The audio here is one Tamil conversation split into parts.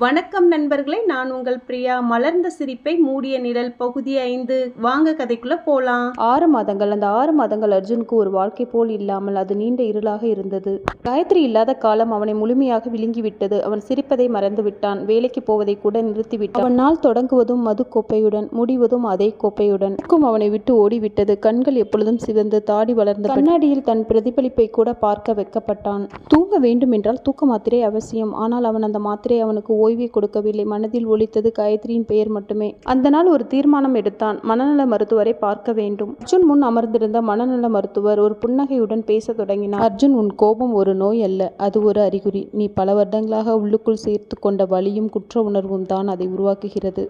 வணக்கம் நண்பர்களே நான் உங்கள் பிரியா. மலர்ந்த சிரிப்பை மூடிய நிழல் பகுதி ஐந்து. வாங்க கதைக்குள்ள போலாம். ஆறு மாதங்கள் அந்த ஆறு மாதங்கள் அர்ஜுனுக்கு ஒரு வாழ்க்கை போல் இல்லாமல் அது நீண்ட இருளாக இருந்தது. காயத்ரி இல்லாத காலம் அவனை முழுமையாக விழுங்கிவிட்டது. அவன் சிரிப்பதை மறந்து விட்டான். வேலைக்கு போவதை கூட நிறுத்திவிட்டான். அவன் நாள் தொடங்குவதும் மது கோப்பையுடன் முடிவதும் அதே கோப்பையுடன். தூக்கம் அவனை விட்டு ஓடிவிட்டது. கண்கள் எப்பொழுதும் சிவந்து தாடி வளர்ந்த கண்ணாடியில் தன் பிரதிபலிப்பை கூட பார்க்க வைக்கப்பட்டான். தூங்க வேண்டும் என்றால் தூக்க மாத்திரை அவசியம். ஆனால் அவன் அந்த மாத்திரை அவனுக்கு ஓய்வை கொடுக்கவில்லை. மனதில் ஒலித்தது காயத்ரியின் பெயர் மட்டுமே. அந்த நாள் ஒரு தீர்மானம் எடுத்தான். மனநல மருத்துவரை பார்க்க வேண்டும். அர்ஜுன் முன் அமர்ந்திருந்த மனநல மருத்துவர் ஒரு புன்னகையுடன் பேசத் தொடங்கினார். அர்ஜுன் உன் கோபம் ஒரு நோய் அல்ல. அது ஒரு அறிகுறி. நீ பல வருடங்களாக உள்ளுக்குள் சேர்த்து கொண்ட வலியும் குற்ற உணர்வும் தான் அதை உருவாக்குகிறது.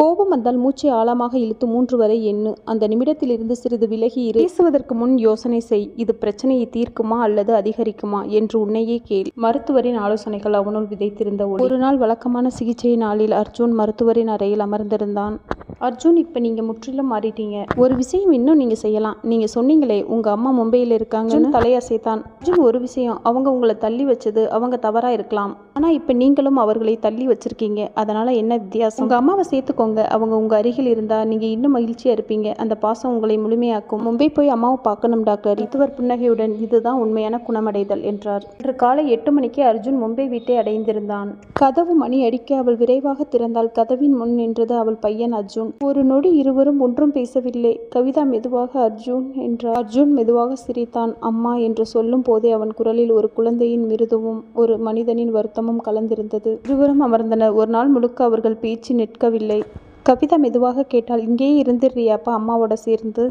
கோபம் வந்தால் மூச்சை ஆழமாக இழுத்து மூன்று வரை எண்ணு. அந்த நிமிடத்திலிருந்து சிறிது விலகி இரு. பேசுவதற்கு முன் யோசனை செய். இது பிரச்சனையை தீர்க்குமா அல்லது அதிகரிக்குமா என்று உன்னையே கேள். மருத்துவரின் ஆலோசனைகள் அவனுள் விதைத்திருந்த ஒரு நாள் வழக்கமான சிகிச்சை நாளில் அர்ஜுன் மருத்துவரின் அறையில் அமர்ந்திருந்தான். அர்ஜுன் இப்போ நீங்கள் முற்றிலும் மாறிட்டீங்க. ஒரு விஷயம் இன்னும் நீங்கள் செய்யலாம். நீங்கள் சொன்னீங்களே உங்கள் அம்மா மும்பையில் இருக்காங்கன்னு. தலையசைத்தான். அர்ஜுன் ஒரு விஷயம். அவங்க உங்களை தள்ளி வச்சது அவங்க தவறாக இருக்கலாம். ஆனால் இப்போ நீங்களும் அவர்களை தள்ளி வச்சிருக்கீங்க. அதனால் என்ன வித்தியாசம்? உங்கள் அம்மாவை சேர்த்துக்கோங்க. அவங்க உங்கள் அருகில் இருந்தால் நீங்கள் இன்னும் மகிழ்ச்சியாக இருப்பீங்க. அந்த பாசம் உங்களை முழுமையாக்கும். மும்பை போய் அம்மாவை பார்க்கணும் டாக்டர். மருத்துவர் புன்னகையுடன் இதுதான் உண்மையான குணமடைதல் என்றார். இன்று காலை எட்டு மணிக்கு அர்ஜுன் மும்பை வீட்டை அடைந்திருந்தான். கதவு மணி அடிக்க அவள் விரைவாக திறந்தாள். கதவின் முன் நின்றது அவள் பையன் அர்ஜுன். ஒரு நொடி இருவரும் ஒன்றும் பேசவில்லை. கவிதா மெதுவாக அர்ஜுன் என்றார். அர்ஜுன் மெதுவாக சிரித்தான். அம்மா என்று சொல்லும் போதே அவன் குரலில் ஒரு குழந்தையின் மிருதுவும் ஒரு மனிதனின் வருத்தமும் கலந்திருந்தது. இருவரும் அமர்ந்தனர். ஒரு நாள் முழுக்க அவர்கள் பேச்சு நிற்கவில்லை. கவிதா மெதுவாக கேட்டால் இங்கேயே இருந்துடுறியாப்பா அம்மாவோட சேர்ந்து?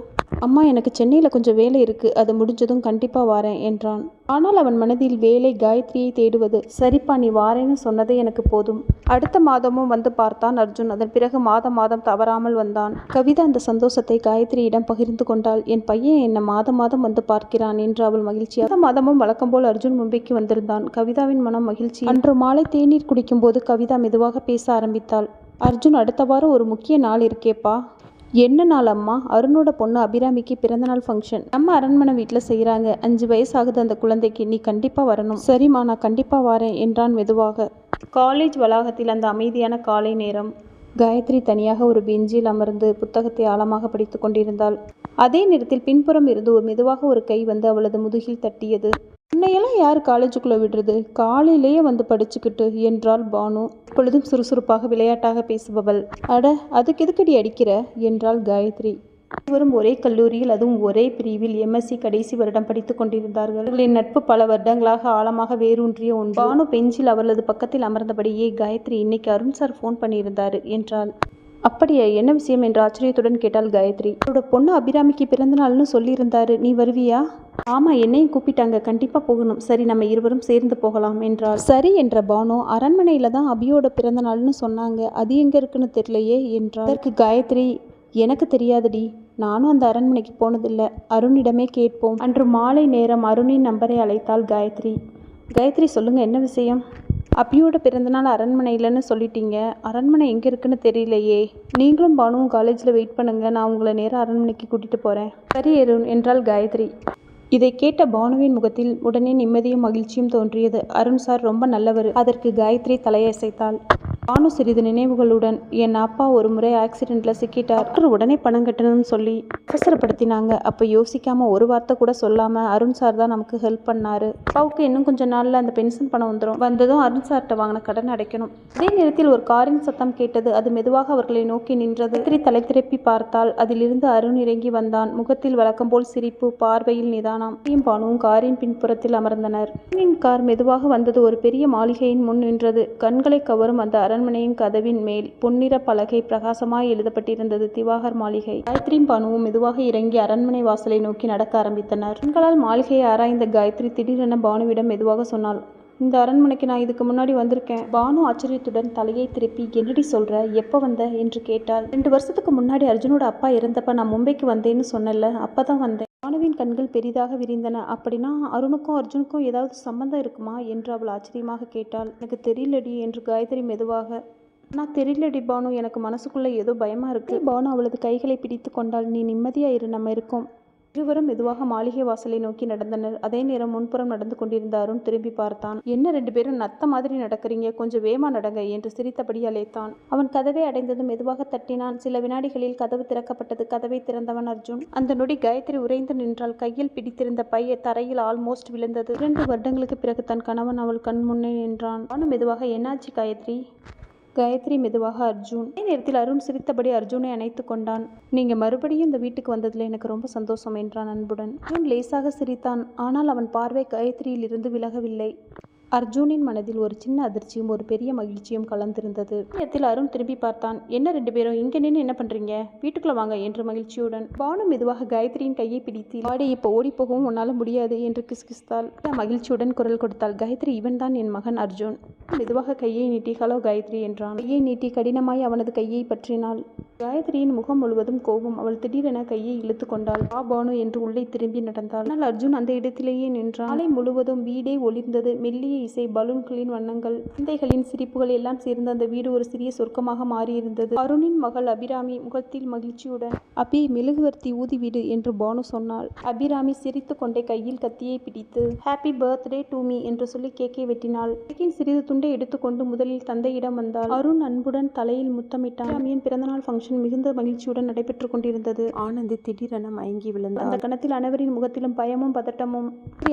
அம்மா எனக்கு சென்னையில் கொஞ்சம் வேலை இருக்குது அது முடிஞ்சதும் கண்டிப்பாக வாரேன் என்றான். ஆனால் அவன் மனதில் வேலை காயத்ரியை தேடுவது. சரிப்பா நீ வாரேன்னு சொன்னதே எனக்கு போதும். அடுத்த மாதமும் வந்து பார்த்தான் அர்ஜுன். அதன் பிறகு மாதம் மாதம் தவறாமல் வந்தான். கவிதா அந்த சந்தோஷத்தை காயத்ரியிடம் பகிர்ந்து கொண்டாள். என் பையன் என்னை மாதம் மாதம் வந்து பார்க்கிறான் என்று அவள் மகிழ்ச்சி அந்த மாதமும் வழக்கம் போல் அர்ஜுன் மும்பைக்கு வந்திருந்தான். கவிதாவின் மனம் மகிழ்ச்சி. அன்று மாலை தேநீர் குடிக்கும்போது கவிதா மெதுவாக பேச ஆரம்பித்தாள். அர்ஜுன் அடுத்த வாரம் ஒரு முக்கிய நாள் இருக்கேப்பா. என்ன நாள் அம்மா? அருணோட பொண்ணு அபிராமிக்கு பிறந்தநாள் ஃபங்க்ஷன் நம்ம அரண்மனை வீட்டில் செய்கிறாங்க அஞ்சு வயசாகுது அந்த குழந்தைக்கு. நீ கண்டிப்பாக வரணும். சரிம்மா நான் கண்டிப்பாக வரேன் என்றான் மெதுவாக. காலேஜ் வளாகத்தில் அந்த அமைதியான காலை நேரம். காயத்ரி தனியாக ஒரு பெஞ்சில் அமர்ந்து புத்தகத்தை ஆழமாக படித்து கொண்டிருந்தாள். அதே நேரத்தில் பின்புறம் இருந்து ஒரு மெதுவாக ஒரு கை வந்து அவளது முதுகில் தட்டியது. உன்னையெல்லாம் யார் காலேஜுக்குள்ளே விடுறது? காலையிலேயே வந்து படிச்சுக்கிட்டு என்றாள் பானு. பொழுதும் சுறுசுறுப்பாக விளையாட்டாக பேசுபவள். அட அதுக்கு எதுக்கடி அடிக்கிற? என்றாள் காயத்ரி. இருவரும் ஒரே கல்லூரியில் அதுவும் ஒரே பிரிவில் எம்எஸ்சி கடைசி வருடம் படித்துக் கொண்டிருந்தார்கள். அவர்களின் நட்பு பல வருடங்களாக ஆழமாக வேரூன்றிய ஒன்று. பானு பெஞ்சில் அவளது பக்கத்தில் அமர்ந்தபடியே காயத்ரி இன்னைக்கு அருண் சார் ஃபோன் பண்ணியிருந்தார் என்றாள். அப்படியா என்ன விஷயம் என்று ஆச்சரியத்துடன் கேட்டாள் காயத்ரி. அவரோட பொண்ணு அபிராமிக்கு பிறந்தநாள்னு சொல்லியிருந்தாரு. நீ வருவியா? ஆமாம் என்னையும் கூப்பிட்டாங்க. கண்டிப்பாக போகணும். சரி நம்ம இருவரும் சேர்ந்து போகலாம் என்றார் சரி என்ற பானு அரண்மனையில் தான் அபியோட பிறந்தநாள்னு சொன்னாங்க. அது எங்கே இருக்குன்னு தெரியலையே என்றார் அதற்கு காயத்ரி எனக்கு தெரியாதுடி. நானும் அந்த அரண்மனைக்கு போனதில்லை. அருணிடமே கேட்போம். அன்று மாலை நேரம் அருணின் நம்பரை அழைத்தாள் காயத்ரி. காயத்ரி சொல்லுங்கள் என்ன விஷயம்? அப்பியோட பிறந்தநாள் அரண்மனையிலன்னு சொல்லிட்டீங்க. அரண்மனை எங்கே இருக்குன்னு தெரியலையே. நீங்களும் பானுவும் காலேஜில் வெயிட் பண்ணுங்க. நான் உங்களை நேராக அரண்மனைக்கு கூட்டிகிட்டு போகிறேன் சரி அருண் என்றாள் காயத்ரி. இதை கேட்ட பானுவின் முகத்தில் உடனே நிம்மதியும் மகிழ்ச்சியும் தோன்றியது. அருண் சார் ரொம்ப நல்லவர். அதற்கு காயத்ரி தலையசைத்தாள். பானு சிறிது நினைவுகளுடன் என் அப்பா ஒரு முறை ஆக்சிடெண்ட்ல சிக்கிட்டார். டாக்டர் உடனே பணம் கட்டணும்னு சொல்லி அவசரப்படுத்தினாங்க. அப்போ யோசிக்காம ஒரு வார்த்தை கூட சொல்லாம அருண் சார் தான் நமக்கு ஹெல்ப் பண்ணாரு. அப்பாவுக்கு இன்னும் கொஞ்ச நாள்ல அந்த பென்ஷன் பணம் வந்துடும் வந்ததும் அருண் சார்கிட்ட வாங்கின கடன் அடைக்கணும். அதே நேரத்தில் ஒரு காரின் சத்தம் கேட்டது. அது மெதுவாக அவர்களை நோக்கி நின்றது. திரி தலை திருப்பி பார்த்தால் அதிலிருந்து அருண் இறங்கி வந்தான். முகத்தில் வழக்கம் போல் சிரிப்பு பார்வையில் நிதானம். பானுவும் காரின் பின்புறத்தில் அமர்ந்தனர். கார் மெதுவாக வந்தது. ஒரு பெரிய மாளிகையின் முன் நின்றது. கண்களை கவரும் அந்த அரண்மனையின் கதவின் மேல் பொன்னிற பலகை பிரகாசமாய் எழுதப்பட்டிருந்தது திவாகர் மாளிகை. காயத்ரியும் பானுவும் மெதுவாக இறங்கி அரண்மனை வாசலை நோக்கி நடக்க ஆரம்பித்தனர். கண்களால் மாளிகையை ஆராய்ந்த காயத்ரி திடீரென பானுவிடம் மெதுவாக சொன்னாள் இந்த அரண்மனைக்கு நான் இதுக்கு முன்னாடி வந்திருக்கேன். பானு ஆச்சரியத்துடன் தலையை திருப்பி என்னடி சொல்ற? எப்போ வந்த? என்று கேட்டாள். ரெண்டு வருஷத்துக்கு முன்னாடி அர்ஜுனோட அப்பா இறந்தப்ப நான் மும்பைக்கு வந்தேன்னு சொன்னல அப்பதான் வந்தேன். பானுவின் கண்கள் பெரிதாக விரிந்தன. அப்படின்னா அருணுக்கும் அர்ஜுனுக்கும் ஏதாவது சம்மந்தம் இருக்குமா? என்று அவள் ஆச்சரியமாக கேட்டாள். எனக்கு தெரியலடி என்று காயத்ரி மெதுவாக நான் தெரியலடி பானு. எனக்கு மனசுக்குள்ள ஏதோ பயமா இருக்கு. பானு அவளது கைகளை பிடித்து கொண்டால் நீ நிம்மதியாக இரு. நம்ம இருக்கோம். இருவரும் மெதுவாக மாளிகை வாசலை நோக்கி நடந்தனர். அதே நேரம் முன்புறம் நடந்து கொண்டிருந்த அருண் திரும்பி பார்த்தான். என்ன ரெண்டு பேரும் நத்த மாதிரி நடக்கிறீங்க? கொஞ்சம் வேமா நடங்க என்று சிரித்தபடி அழைத்தான். அவன் கதவை அடைந்ததும் மெதுவாக தட்டினான். சில வினாடிகளில் கதவு திறக்கப்பட்டது. கதவை திறந்தவன் அர்ஜுன். அந்த நொடி காயத்ரி உறைந்து நின்றால் கையில் பிடித்திருந்த பைய தரையில் ஆல்மோஸ்ட் விழுந்தது. இரண்டு வருடங்களுக்கு பிறகு தன் கணவன் அவள் கண் முன்னே நின்றான். அவனும் மெதுவாக என்னாச்சு காயத்ரி? காயத்ரி மெதுவாக அர்ஜுன். அதே நேரத்தில் அருண் சிரித்தபடி அர்ஜுனை அணைத்து கொண்டான். நீங்க மறுபடியும் இந்த வீட்டுக்கு வந்ததுல எனக்கு ரொம்ப சந்தோஷம் என்றான் அன்புடன். அருண் லேசாக சிரித்தான். ஆனால் அவன் பார்வை காயத்ரியில் இருந்து விலகவில்லை. அர்ஜுனின் மனதில் ஒரு சின்ன அதிர்ச்சியும் ஒரு பெரிய மகிழ்ச்சியும் கலந்திருந்தது. நேரத்தில் அருண் திரும்பி பார்த்தான். என்ன ரெண்டு பேரும்? இங்கே நின்று என்ன பண்ணுறீங்க வீட்டுக்குள்ள வாங்க என்று மகிழ்ச்சியுடன். பானு மெதுவாக காயத்ரியின் கையை பிடித்து வாடி இப்போ ஓடி போகவும் முடியாது என்று கிஸ்கிஸ்தாள் மகிழ்ச்சியுடன் குரல் கொடுத்தாள். காயத்ரி இவன் தான் என் மகன் அர்ஜுன். மெதுவாக கையை நீட்டி ஹலோ காயத்ரி என்றான். கையை நீட்டி கடினமாய் அவனது கையை பற்றினாள். காயத்ரியின் முகம் முழுவதும் கோபம். அவள் திடீரென கையை இழுத்து கொண்டாள். வா பானு என்று உள்ளே திரும்பி நடந்தாள். ஆனால் அர்ஜுன் அந்த இடத்திலேயே நின்றான். நாளை முழுவதும் வீடே ஒளிர்ந்தது. மெல்லிய இசை பலூன்களின் வண்ணங்கள் குழந்தைகளின் சிரிப்புகள் எல்லாம் சேர்ந்து அந்த வீடு ஒரு சிறிய சொர்க்கமாக மாறியிருந்தது. அருணின் மகள் அபிராமி முகத்தில் மகிழ்ச்சியுடன் அபி மெழுகுவர்த்தி ஊதி வீடு என்று பானு சொன்னாள். அபிராமி சிரித்து கொண்டே கையில் கத்தியை பிடித்து ஹாப்பி பர்த்டே டு மீ என்று சொல்லி கேக்கை வெட்டினாள். கேக்கின் சிறிது துண்டை எடுத்துக்கொண்டு முதலில் தந்தையிடம் வந்தாள். அருண் அன்புடன் தலையில் முத்தமிட்டான். அபிராமியின் பிறந்தநாள் ஃபங்க்ஷன் மிகுந்த மகிழ்ச்சியுடன் நடைபெற்றுக் கொண்டிருந்தது. ஆனந்தி திடீரென மயங்கி விழுந்தார் அந்த கணத்தில் அனைவரின் முகத்திலும் பயமும் பதட்டமும்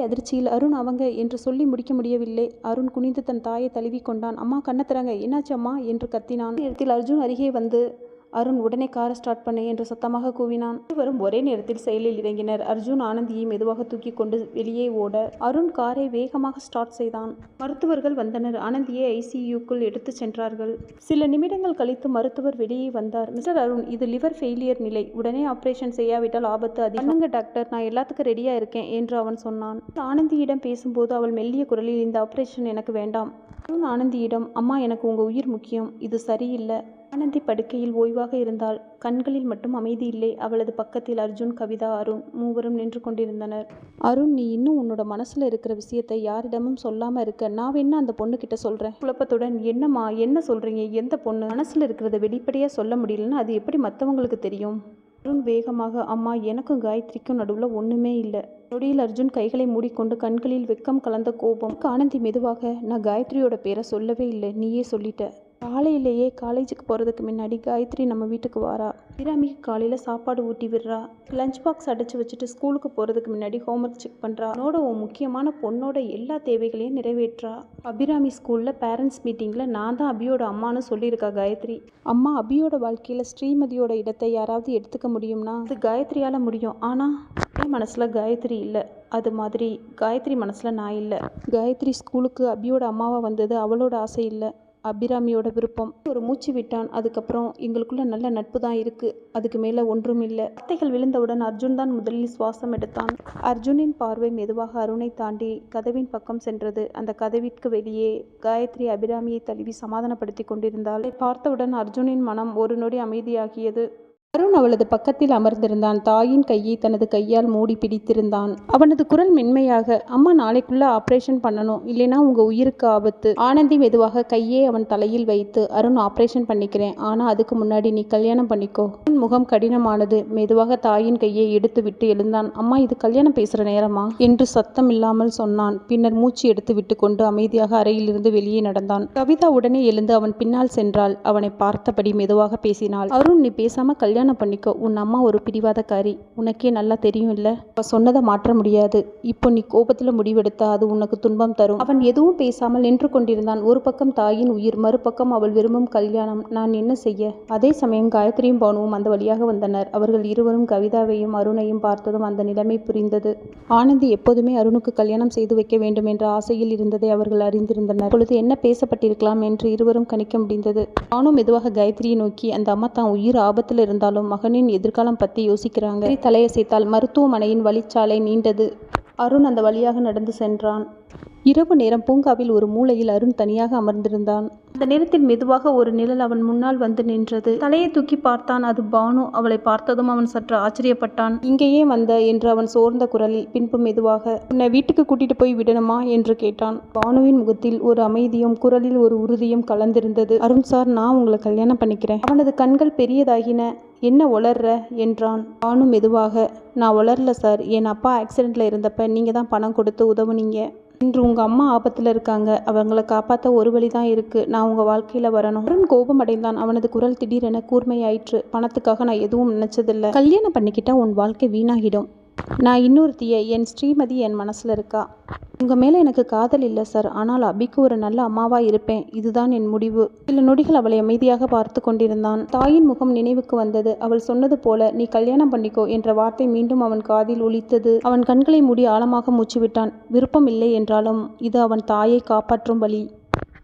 அதிர்ச்சியில் அருண் அவங்க என்று சொல்லி முடிக்க முடியவில்லை. அருண் குனிந்து தன் தாயை தழுவி கொண்டான் அம்மா கண்ண திறங்க. என்னாச்சு அம்மா? என்று கத்தினான். நேரத்தில் அர்ஜுன் அருகே வந்து அருண் உடனே காரை ஸ்டார்ட் பண்ணு என்று சத்தமாக கூவினான். இருவரும் ஒரே நேரத்தில் செயலில் இறங்கினர். அர்ஜுன் ஆனந்தியை மெதுவாக தூக்கி கொண்டு வெளியே ஓட அருண் காரை வேகமாக ஸ்டார்ட் செய்தான். மருத்துவர்கள் வந்தனர். ஆனந்தியை ஐசியூக்குள் எடுத்துச் சென்றார்கள். சில நிமிடங்கள் கழித்து மருத்துவர் வெளியே வந்தார். மிஸ்டர் அருண் இது லிவர் ஃபெயிலியர் நிலை. உடனே ஆபரேஷன் செய்யாவிட்டால் ஆபத்து அதிகம். டாக்டர் நான் எல்லாத்துக்கும் ரெடியா இருக்கேன் என்று அவன் சொன்னான். ஆனந்தியிடம் பேசும்போது அவள் மெல்லிய குரலில் இந்த ஆபரேஷன் எனக்கு வேண்டாம். அருண் ஆனந்தியிடம் அம்மா எனக்கு உங்க உயிர் முக்கியம். இது சரியில்லை. ஆனந்தி படுக்கையில் ஓய்வாக இருந்தால் கண்களில் மட்டும் அமைதி இல்லை. அவளது பக்கத்தில் அர்ஜுன் கவிதா அருண் மூவரும் நின்று கொண்டிருந்தனர். அருண் நீ இன்னும் உன்னோட மனசுல இருக்கிற விஷயத்தை யாரிடமும் சொல்லாம இருக்க. நான் வேணா அந்த பொண்ணு கிட்ட சொல்றேன்? குழப்பத்துடன் என்னம்மா என்ன சொல்றீங்க? எந்த பொண்ணு? மனசுல இருக்கிறத வெளிப்படையா சொல்ல முடியலன்னா அது எப்படி மற்றவங்களுக்கு தெரியும்? அருண் வேகமாக அம்மா எனக்கும் காயத்ரிக்கும் நடுவில் ஒன்றுமே இல்லை. நொடியில் அர்ஜுன் கைகளை மூடிக்கொண்டு கண்களில் வெக்கம் கலந்த கோபம். ஆனந்தி மெதுவாக நான் காயத்ரியோட பேரை சொல்லவே இல்லை. நீயே சொல்லிட்ட. காலையிலேயே காலேஜுக்கு போகிறதுக்கு முன்னாடி காயத்ரி நம்ம வீட்டுக்கு வாரா. பிராமிக்கு காலையில் சாப்பாடு ஊட்டி விடுறா. லஞ்ச் பாக்ஸ் அடைச்சி வச்சுட்டு ஸ்கூலுக்கு போகிறதுக்கு முன்னாடி ஹோம்ஒர்க் செக் பண்ணுறா அவனோட உன் முக்கியமான பொண்ணோட எல்லா தேவைகளையும் நிறைவேற்றா. அபிராமி ஸ்கூலில் பேரண்ட்ஸ் மீட்டிங்கில் நான் தான் அபியோட அம்மான்னு சொல்லியிருக்கா காயத்ரி. அம்மா அபியோட வாழ்க்கையில் ஸ்ரீமதியோட இடத்தை யாராவது எடுத்துக்க முடியும்னா அது காயத்ரியால் முடியும். ஆனால் என் மனசில் காயத்ரி இல்லை. அது மாதிரி காயத்ரி மனசில் நான் இல்லை. காயத்ரி ஸ்கூலுக்கு அபியோட அம்மாவை வந்தது அவளோட ஆசை இல்லை. அபிராமியோட விருப்பம். ஒரு மூச்சு விட்டான் அதுக்கப்புறம் எங்களுக்குள்ள நல்ல நட்பு தான் இருக்கு. அதுக்கு மேல ஒன்றும் இல்லை. வார்த்தைகள் விழுந்தவுடன் அர்ஜுன் தான் முதலில் சுவாசம் எடுத்தான். அர்ஜுனின் பார்வை மெதுவாக அருணை தாண்டி கதவின் பக்கம் சென்றது. அந்த கதவிற்கு வெளியே காயத்ரி அபிராமியை தழுவி சமாதானப்படுத்தி கொண்டிருந்தாள். பார்த்தவுடன் அர்ஜுனின் மனம் ஒரு நொடி அமைதியாகியது. அருண் அவளது பக்கத்தில் அமர்ந்திருந்தான். தாயின் கையை தனது கையால் மூடி பிடித்திருந்தான். அவனது குரல் மென்மையாக அம்மா நாளைக்குள்ள ஆபரேஷன் பண்ணணும். இல்லைனா உங்க உயிருக்கு ஆபத்து. ஆனந்தி மெதுவாக கையை அவன் தலையில் வைத்து அருண் ஆபரேஷன் பண்ணிக்கிறேன். ஆனா அதுக்கு முன்னாடி நீ கல்யாணம் பண்ணிக்கோ. அருண் முகம் கடினமானது. மெதுவாக தாயின் கையை எடுத்து விட்டு எழுந்தான். அம்மா இது கல்யாணம் பேசுற நேரமா? என்று சத்தம் இல்லாமல் சொன்னான். பின்னர் மூச்சு எடுத்து விட்டு கொண்டு அமைதியாக அறையிலிருந்து வெளியே நடந்தான். கவிதா உடனே எழுந்து அவன் பின்னால் சென்றாள். அவனை பார்த்தபடி மெதுவாக பேசினாள். அருண் நீ பேசாம கல்யாணம் கல்யாணம் பண்ணிக்கோ. உன் அம்மா ஒரு பிடிவாதக்காரி. உனக்கே நல்லா தெரியும் இல்ல அவ சொன்னதை மாற்ற முடியாது. இப்போ நீ கோபத்துல முடிவெடுத்தா அது உனக்கு துன்பம் தரும். அவன் எதுவும் பேசாமல் நின்று கொண்டிருந்தான். ஒரு பக்கம் தாயின் உயிர் மறுபக்கம் அவள் விரும்பும் கல்யாணம். நான் என்ன செய்ய? அதே சமயம் காயத்ரியும் பவனுவும் அந்த வழியாக வந்தனர். அவர்கள் இருவரும் கவிதாவையும் அருணையும் பார்த்ததும் அந்த நிலைமை புரிந்தது. ஆனந்தி எப்போதுமே அருணுக்கு கல்யாணம் செய்து வைக்க வேண்டும் என்ற ஆசையில் இருந்ததை அவர்கள் அறிந்திருந்தனர். அப்பொழுது என்ன பேசப்பட்டிருக்கலாம் என்று இருவரும் கணிக்க முடிந்தது. நானும் மெதுவாக காயத்ரியை நோக்கி அந்த அம்மா தான் உயிர் ஆபத்தில் இருந்தாலும் மகனின் எதிர்காலம் பற்றி யோசிக்கிறாங்க. தலையசைத்தால் மருத்துவமனையின் வழிச்சாலை நீண்டது. அருண் அந்த வழியாக நடந்து சென்றான். இரவு நேரம் பூங்காவில் ஒரு மூலையில் அருண் தனியாக அமர்ந்திருந்தான். அந்த நேரத்தில் மெதுவாக ஒரு நிழல் அவன் முன்னால் வந்து நின்றது. தலையை தூக்கி பார்த்தான். அது பானு. அவளை பார்த்ததும் அவன் சற்று ஆச்சரியப்பட்டான். இங்கேயே வந்த என்று அவன் சோர்ந்த குரலில் பின்பு மெதுவாக உன்னை வீட்டுக்கு கூட்டிட்டு போய் விடணுமா? என்று கேட்டான். பானுவின் முகத்தில் ஒரு அமைதியும் குரலில் ஒரு உறுதியும் கலந்திருந்தது. அருண் சார் நான் உங்களை கல்யாணம் பண்ணிக்கிறேன். அவனது கண்கள் பெரியதாகின. என்ன உளர்ற? என்றான். பானு மெதுவாக நான் உளரல சார். என் அப்பா ஆக்சிடெண்ட்டில் இருந்தப்ப நீங்கள் தான் பணம் கொடுத்து உதவுனீங்க. இன்று உங்கள் அம்மா ஆபத்தில் இருக்காங்க. அவங்கள காப்பாற்ற ஒரு வழி தான் இருக்குது நான் உங்கள் வாழ்க்கையில் வரணும். அருண் கோபம் அடைந்தான். அவனது குரல் திடீரென கூர்மையாயிற்று. பணத்துக்காக நான் எதுவும் நினச்சதில்ல. கல்யாணம் பண்ணிக்கிட்டால் உன் வாழ்க்கை வீணாகிடும். நான் இன்னொருத்தியை என் ஸ்ரீமதி என் மனசில் இருக்கா? உங்கள் மேலே எனக்கு காதல் இல்லை சார். ஆனால் அபிக்கு ஒரு நல்ல அம்மாவாக இருப்பேன். இதுதான் என் முடிவு. சில நொடிகள் அவளை அமைதியாக பார்த்து கொண்டிருந்தான். தாயின் முகம் நினைவுக்கு வந்தது. அவள் சொன்னது போல நீ கல்யாணம் பண்ணிக்கோ என்ற வார்த்தை மீண்டும் அவன் காதில் ஒலித்தது. அவன் கண்களை மூடி ஆழமாக மூச்சுவிட்டான். விருப்பம் இல்லை என்றாலும் இது அவன் தாயை காப்பாற்றும் வழி.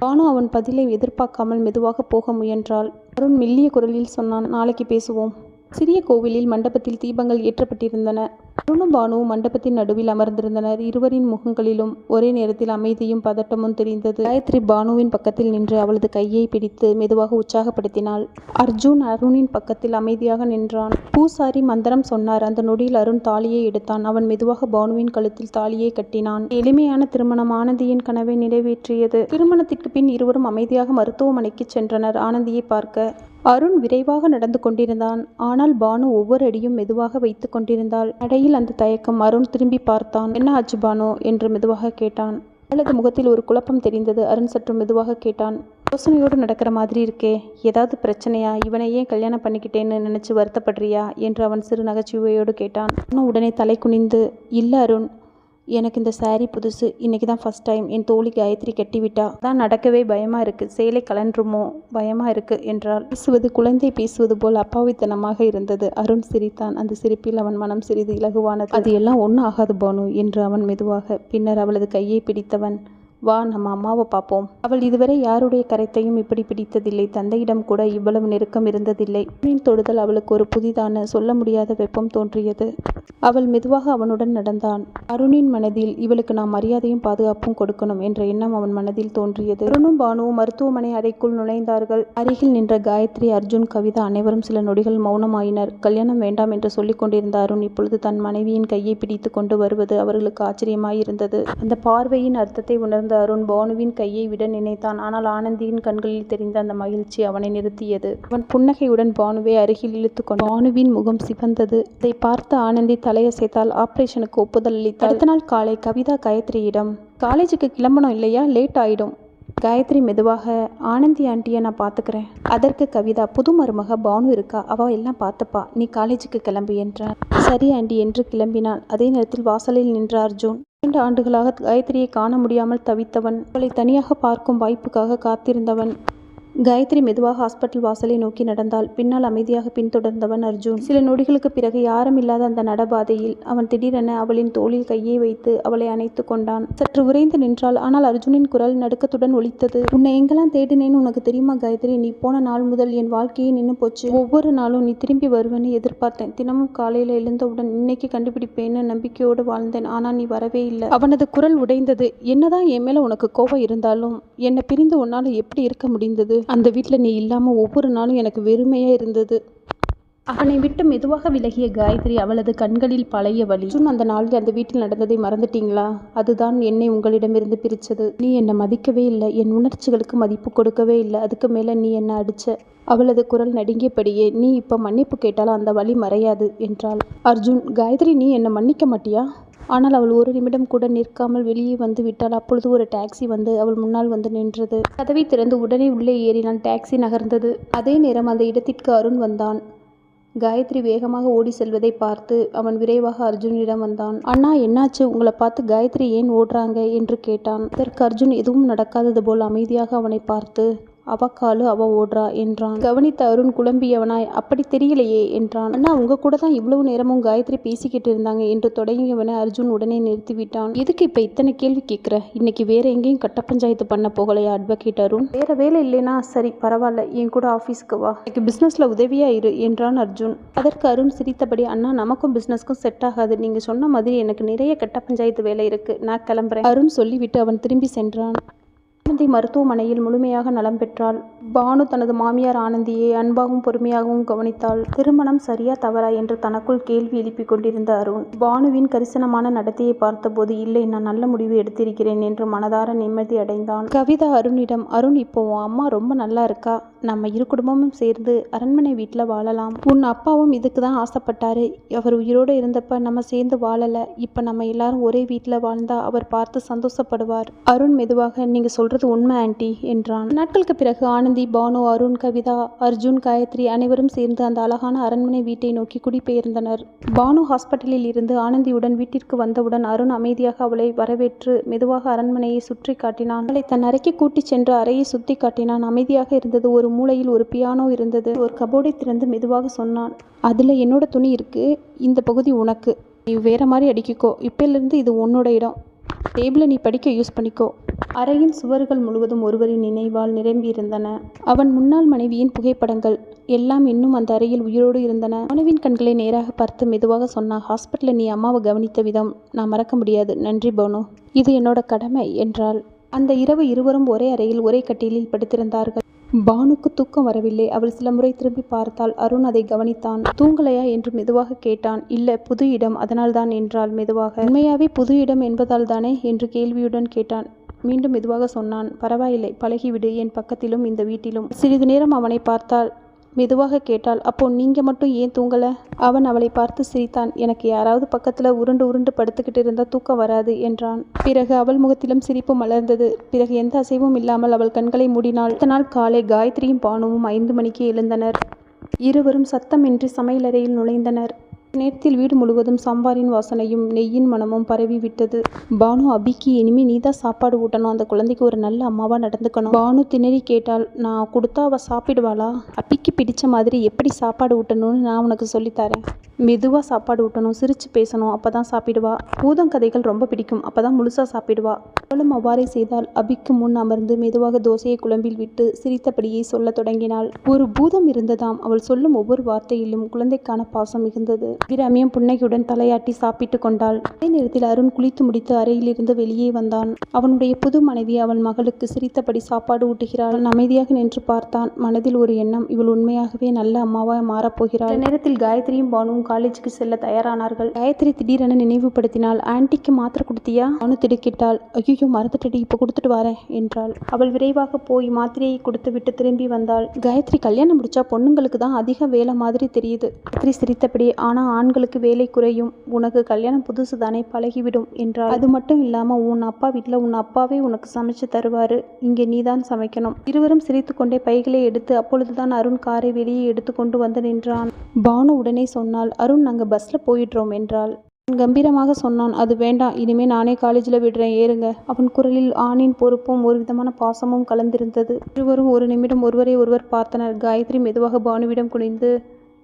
பானு அவன் பதிலை எதிர்பார்க்காமல் மெதுவாக போக முயன்றாள். அருண் மெல்லிய குரலில் சொன்னான் நாளைக்கு பேசுவோம். சிறிய கோவிலில் மண்டபத்தில் தீபங்கள் ஏற்றப்பட்டிருந்தன. அருணும் பானுவும் மண்டபத்தின் நடுவில் அமர்ந்திருந்தனர். இருவரின் முகங்களிலும் ஒரே நேரத்தில் அமைதியும் பதட்டமும் தெரிந்தது. காயத்ரி பானுவின் பக்கத்தில் நின்று அவளது கையை பிடித்து மெதுவாக உற்சாகப்படுத்தினாள். அர்ஜுன் அருணின் பக்கத்தில் அமைதியாக நின்றான். பூசாரி மந்திரம் சொன்னார். அந்த நொடியில் அருண் தாலியை எடுத்தான். அவன் மெதுவாக பானுவின் கழுத்தில் தாலியை கட்டினான். எளிமையான திருமணம் ஆனந்தியின் கனவை நிறைவேற்றியது. திருமணத்திற்கு பின் இருவரும் அமைதியாக மருத்துவமனைக்கு சென்றனர். ஆனந்தியை பார்க்க அருண் விரைவாக நடந்து கொண்டிருந்தான். ஆனால் பானு ஒவ்வொரு அடியும் மெதுவாக வைத்து கொண்டிருந்தாள். கடையில் அந்த தயக்கம் அருண் திரும்பி பார்த்தான். என்ன ஆச்சு பானு? என்று மெதுவாக கேட்டான். அவளது முகத்தில் ஒரு குழப்பம் தெரிந்தது. அருண் சற்று மெதுவாக கேட்டான். யோசனையோடு நடக்கிற மாதிரி இருக்கே. ஏதாவது பிரச்சனையா? இவனை ஏன் கல்யாணம் பண்ணிக்கிட்டேன்னு நினைச்சு வருத்தப்படுறியா? என்று அவன் சிறு நகைச்சுவையோடு கேட்டான். அருண் உடனே தலை குனிந்து இல்லை அருண். எனக்கு இந்த saree புதுசு. இன்றைக்கி தான் ஃபர்ஸ்ட் டைம் என் தோழி காயத்ரி கட்டிவிட்டா தான் நடக்கவே பயமாக இருக்குது சேலை கலன்றுமோ? பயமாக இருக்குது என்றால் பேசுவது குழந்தை பேசுவது போல் அப்பாவித்தனமாக இருந்தது. அருண் சிரித்தான். அந்த சிரிப்பில் அவன் மனம் சிறிது இலகுவானது. அது எல்லாம் ஒன்றும் ஆகாது பானு என்று அவன் மெதுவாக. பின்னர் அவளது கையை பிடித்தவன் வா நம்ம அம்மாவை பார்ப்போம். அவள் இதுவரை யாருடைய கரைத்தையும் இப்படி பிடித்ததில்லை. தந்தையிடம் கூட இவ்வளவு நெருக்கம் இருந்ததில்லை. மீன் தொடுதல் அவளுக்கு ஒரு புதிதான சொல்ல முடியாத வெப்பம் தோன்றியது. அவள் மெதுவாக அவனுடன் நடந்தான். அருணின் மனதில் இவளுக்கு நாம் மரியாதையும் பாதுகாப்பும் கொடுக்கணும் என்ற எண்ணம் அவன் மனதில் தோன்றியது. அருணும் பானுவும் மருத்துவமனை அறைக்குள் நுழைந்தார்கள். அருகில் நின்ற காயத்ரி அர்ஜுன் கவிதா அனைவரும் சில நொடிகள் மௌனமாயினர். கல்யாணம் வேண்டாம் என்று சொல்லிக் கொண்டிருந்த அருண் இப்பொழுது தன் மனைவியின் கையை பிடித்து கொண்டு வருவது அவர்களுக்கு ஆச்சரியமாயிருந்தது. அந்த பார்வையின் அர்த்தத்தை உணர்ந்த அருண் பானுவின் கையை விட நினைத்தான். ஆனால் ஆனந்தியின் கண்களில் தெரிந்த அந்த மகிழ்ச்சி அவனை நிறுத்தியது. அவன் புன்னகையுடன் பானுவை அருகில் இழுத்து கொண்டு பானுவின் முகம் சிவந்தது. அதை பார்த்து ஆனந்தி தலையசைத்தால் ஆபரேஷனுக்கு ஒப்புதல் அளித்தார் அடுத்த நாள் காலை கவிதா காயத்ரியிடம் காலேஜுக்கு கிளம்பணும் இல்லையா? லேட் ஆயிடும். காயத்ரி மெதுவாக. ஆனந்தி ஆண்டியை நான் பார்த்துக்கிறேன். அதற்கு கவிதா புது மருமக பானு இருக்கா? அவ எல்லாம் பார்த்துப்பா. நீ காலேஜுக்கு கிளம்பு என்றார். சரி ஆண்டி என்று கிளம்பினாள். அதே நேரத்தில் வாசலில் நின்ற அர்ஜுன் இரண்டு ஆண்டுகளாக காயத்ரியை காண முடியாமல் தவித்தவன். அவளை தனியாக பார்க்கும் வாய்ப்புக்காக காத்திருந்தவன். காயத்ரி மெதுவாக ஹாஸ்பிட்டல் வாசலை நோக்கி நடந்தால் பின்னால் அமைதியாக பின்தொடர்ந்தவன் அர்ஜுன். சில நொடிகளுக்கு பிறகு யாரும் இல்லாத அந்த நடபாதையில் அவன் திடீரென அவளின் தோளில் கையை வைத்து அவளை அணைத்து கொண்டான். சற்று உறைந்து நின்றாள். ஆனால் அர்ஜுனின் குரல் நடுக்கத்துடன் ஒலித்தது. உன்னை எங்கெல்லாம் தேடினேன்னு உனக்கு தெரியுமா காயத்ரி? நீ போன நாள் முதல் என் வாழ்க்கையே நின்று போச்சு. ஒவ்வொரு நாளும் நீ திரும்பி வருவேன்னு எதிர்பார்த்தேன். தினமும் காலையில எழுந்தவுடன் இன்னைக்கு கண்டுபிடிப்பேன்னு நம்பிக்கையோடு வாழ்ந்தேன். ஆனால் நீ வரவே இல்லை அவனது குரல் உடைந்தது. என்னதான் என் மேல உனக்கு கோபம் இருந்தாலும் என்னை பிரிந்து உன்னால் எப்படி இருக்க முடிந்தது? அந்த வீட்டில் நீ இல்லாம ஒவ்வொரு நாளும் எனக்கு வெறுமையா இருந்தது. அவனை விட்டு மெதுவாக விலகிய காயத்ரி அவளது கண்களில் பழைய வலி. அர்ஜுன் அந்த நாளில் அந்த வீட்டில் நடந்ததை மறந்துட்டீங்களா? அதுதான் என்னை உங்களிடமிருந்து பிரிச்சது. நீ என்னை மதிக்கவே இல்லை. என் உணர்ச்சிகளுக்கு மதிப்பு கொடுக்கவே இல்லை. அதுக்கு மேலே நீ என்னை அடிச்ச? அவளது குரல் நடுங்கியபடியே நீ இப்போ மன்னிப்பு கேட்டாலும் அந்த வழி மறையாது என்றாள். அர்ஜுன் காயத்ரி நீ என்னை மன்னிக்க மாட்டியா? ஆனால் அவள் ஒரு நிமிடம் கூட நிற்காமல் வெளியே வந்து விட்டாள். அப்பொழுது ஒரு டாக்ஸி வந்து அவள் முன்னால் வந்து நின்றது. கதவை திறந்து உடனே உள்ளே ஏறினான். டாக்ஸி நகர்ந்தது. அதே நேரம் அந்த இடத்திற்கு அருண் வந்தான். காயத்ரி வேகமாக ஓடி செல்வதை பார்த்து அவன் விரைவாக அர்ஜுனிடம் வந்தான். அண்ணா என்னாச்சு? உங்களை பார்த்து காயத்ரி ஏன் ஓடுறாங்க? என்று கேட்டான். அதற்கு அர்ஜுன் எதுவும் நடக்காதது போல் அமைதியாக அவனை பார்த்து அவக்காலு காலு அவ ஓடுறா என்றான். கவனித்த அருண் குழம்பியவனாய் அப்படி தெரியலையே என்றான். அண்ணா உங்க கூட தான் இவ்வளவு நேரமும் காயத்ரி பேசிக்கிட்டு இருந்தாங்க என்று தொடங்கியவனை அர்ஜுன் உடனே நிறுத்திவிட்டான். எதுக்கு இப்ப இத்தனை கேள்வி கேட்கிற இன்னைக்கு வேற எங்கேயும் கட்ட பஞ்சாயத்து பண்ண போகலையா அட்வொகேட் அருண்? வேற வேலை இல்லைனா சரி பரவாயில்ல என் கூட ஆஃபீஸ்க்கு வா. எனக்கு பிசினஸ்ல உதவியா இரு என்றான் அர்ஜுன். அதற்கு அருண் சிரித்தபடி அண்ணா நமக்கும் பிஸ்னஸ்க்கும் செட் ஆகாது. நீங்க சொன்ன மாதிரி எனக்கு நிறைய கட்ட பஞ்சாயத்து வேலை இருக்கு. நான் கிளம்புறேன். அருண் சொல்லிவிட்டு அவன் திரும்பி சென்றான். ஆனந்தி மருத்துவமனையில் முழுமையாக நலம் பெற்றாள். பானு தனது மாமியார் ஆனந்தியை அன்பாகவும் பொறுமையாகவும் கவனித்தாள். திருமணம் சரியா தவறா என்று தனக்குள் கேள்வி எழுப்பிக் கொண்டிருந்த அருண் பானுவின் கரிசனமான நடத்தையை பார்த்தபோது இல்லை நான் நல்ல முடிவு எடுத்திருக்கிறேன் என்று மனதார நிம்மதி அடைந்தான். கவிதா அருணிடம் அருண் இப்போ உன் அம்மா ரொம்ப நல்லா இருக்கா? நம்ம இரு குடும்பமும் சேர்ந்து அரண்மனை வீட்டில் வாழலாம். உன் அப்பாவும் இதுக்கு தான் ஆசைப்பட்டாரு. அவர் உயிரோடு இருந்தப்ப நம்ம சேர்ந்து வாழலை. இப்போ நம்ம எல்லாரும் ஒரே வீட்டில் வாழ்ந்தா அவர் பார்த்து சந்தோஷப்படுவார். அருண் மெதுவாக நீங்க சொல்றது உண்மை ஆண்டி என்றான். நாட்களுக்கு பிறகு ஆனந்தி பானு அருண் கவிதா அர்ஜுன் காயத்ரி அனைவரும் சேர்ந்து அந்த அழகான அரண்மனை வீட்டை நோக்கி குடிபெயர்ந்தனர். பானு ஹாஸ்பிட்டலில் இருந்து ஆனந்தியுடன் வீட்டிற்கு வந்தவுடன் அருண் அமைதியாக அவளை வரவேற்று மெதுவாக அரண்மனையை சுற்றி காட்டினான். அவளை தன் அறைக்கு கூட்டிச் சென்று அறையை சுற்றி காட்டினான். அமைதியாக இருந்தது ஒரு மூலையில் ஒரு பியானோ இருந்தது. ஒரு கபோர்டை திறந்து மெதுவாக சொன்னான். அதில் என்னோட துணி இருக்கு. இந்த பகுதி உனக்கு. நீ வேற மாதிரி அடிக்கிக்கோ. இப்போலேருந்து இது உன்னோட இடம். டேபிளை நீ படிக்க யூஸ் பண்ணிக்கோ. அறையின் சுவர்கள் முழுவதும் ஒருவரின் நினைவால் நிரம்பியிருந்தன. அவன் முன்னாள் மனைவியின் புகைப்படங்கள் எல்லாம் இன்னும் அந்த அறையில் உயிரோடு இருந்தன. மனைவின் கண்களை நேராக பார்த்து மெதுவாக சொன்னான் ஹாஸ்பிட்டலில் நீ அம்மாவை கவனித்த விதம் நான் மறக்க முடியாது. நன்றி பானு. இது என்னோட கடமை என்றாள். அந்த இரவு இருவரும் ஒரே அறையில் ஒரே கட்டிலில் படுத்திருந்தார்கள். பானுக்கு தூக்கம் வரவில்லை. அவள் சில முறை திரும்பி பார்த்தாள் அருண் அதை கவனித்தான். தூங்கலையா? என்று மெதுவாக கேட்டான். இல்ல புது இடம். அதனால்தான் என்றாள் மெதுவாக. உண்மையாவே புது இடம் என்பதால் தானே? என்று கேள்வியுடன் கேட்டான். மீண்டும் மெதுவாக சொன்னான் பரவாயில்லை பழகிவிடு என் பக்கத்திலும் இந்த வீட்டிலும். சிறிது நேரம் அவனை பார்த்தாள். மெதுவாக கேட்டாள் அப்போ நீங்க மட்டும் ஏன் தூங்கல? அவன் அவளை பார்த்து சிரித்தான் எனக்கு யாராவது பக்கத்துல உருண்டு உருண்டு படுத்துக்கிட்டு இருந்தா தூக்கம் வராது என்றான். பிறகு அவள் முகத்திலும் சிரிப்பு மலர்ந்தது. பிறகு எந்த அசைவும் இல்லாமல் அவள் கண்களை மூடினாள். இதனால் நாள் காலை காயத்ரியும் பானுவும் ஐந்து மணிக்கு எழுந்தனர். இருவரும் சத்தமின்றி சமையலறையில் நுழைந்தனர். நேரத்தில் வீடு முழுவதும் சாம்பாரின் வாசனையும் நெய்யின் மனமும் பரவி விட்டது. பானு அபிக்கு இனிமே நீதான் சாப்பாடு ஊட்டணும். அந்த குழந்தைக்கு ஒரு நல்ல அம்மாவா நடந்துக்கணும். பானு திணறி கேட்டால் நான் கொடுத்தா அவ சாப்பிடுவாளா? அபிக்கு பிடிச்ச மாதிரி எப்படி சாப்பாடு ஊட்டணும்னு நான் உனக்கு சொல்லித்தரேன் மெதுவாக சாப்பாடு ஊட்டணும் சிரிச்சு பேசணும் அப்பதான் சாப்பிடுவா. பூதம் கதைகள் ரொம்ப பிடிக்கும் அப்பதான் முழுசா சாப்பிடுவா. அவளும் அவ்வாறே செய்தால் அபிக்கு முன் அமர்ந்து மெதுவாக தோசையை குழம்பில் விட்டு சிரித்தபடியே சொல்லத் தொடங்கினாள். ஒரு பூதம் இருந்ததாம். அவள் சொல்லும் ஒவ்வொரு வார்த்தையிலும் குழந்தைக்கான பாசம் மிகுந்தது. அபிராமியும் புன்னகையுடன் தலையாட்டி சாப்பிட்டு கொண்டாள். அதே நேரத்தில் அருண் குளித்து முடித்து அறையிலிருந்து வெளியே வந்தான். அவனுடைய புது மனைவி அவன் மகளுக்கு சிரித்தபடி சாப்பாடு ஊட்டுகிறாள். அவன் அமைதியாக நின்று பார்த்தான். மனதில் ஒரு எண்ணம் இவள் உண்மையாகவே நல்ல அம்மாவாய் மாறப்போகிறாள். நேரத்தில் காயத்ரியும் பானுவும் காலேஜுக்கு செல்ல தயாரானார்கள். காயத்ரி திடீரென நினைவுபடுத்தினாள். ஆன்ட்டிக்கு மாத்திரை கொடுத்தியா? பானு திடுக்கிட்டாள். ஐயோ மறந்துட்டடி. இப்போ கொடுத்துட்டு வரேன் என்றாள். அவள் விரைவாக போய் மாத்திரையை கொடுத்து விட்டு திரும்பி வந்தாள். காயத்ரி கல்யாணம் முடிச்சா பொண்ணுங்களுக்கு தான் அதிக வேலை மாதிரி தெரியுது. காயத்ரி சிரித்தபடி ஆனா ஆண்களுக்கு வேலை குறையும். உனக்கு கல்யாணம் புதுசு தானே பழகிவிடும் என்றாள். அது மட்டும் இல்லாமல் உன் அப்பா வீட்டில் உன் அப்பாவே உனக்கு சமைச்சு தருவாரு. இங்கே நீதான் சமைக்கணும். இருவரும் சிரித்துக்கொண்டே பைகளை எடுத்து அப்பொழுதுதான் அருண் காரை வெளியே எடுத்து கொண்டு வந்து நின்றான். பானு உடனே சொன்னால் அருண் நாங்கள் பஸ்ல போயிடுறோம் என்றாள். கம்பீரமாக சொன்னான் அது வேண்டாம் இனிமே நானே காலேஜில் விடுறேன் ஏறுங்க. அவன் குரலில் ஆணின் பொறுப்பும் ஒரு விதமான பாசமும் கலந்திருந்தது. இருவரும் ஒரு நிமிடம் ஒருவரை ஒருவர் பார்த்தனர். காயத்ரி மெதுவாக பானுவிடம் குனிந்து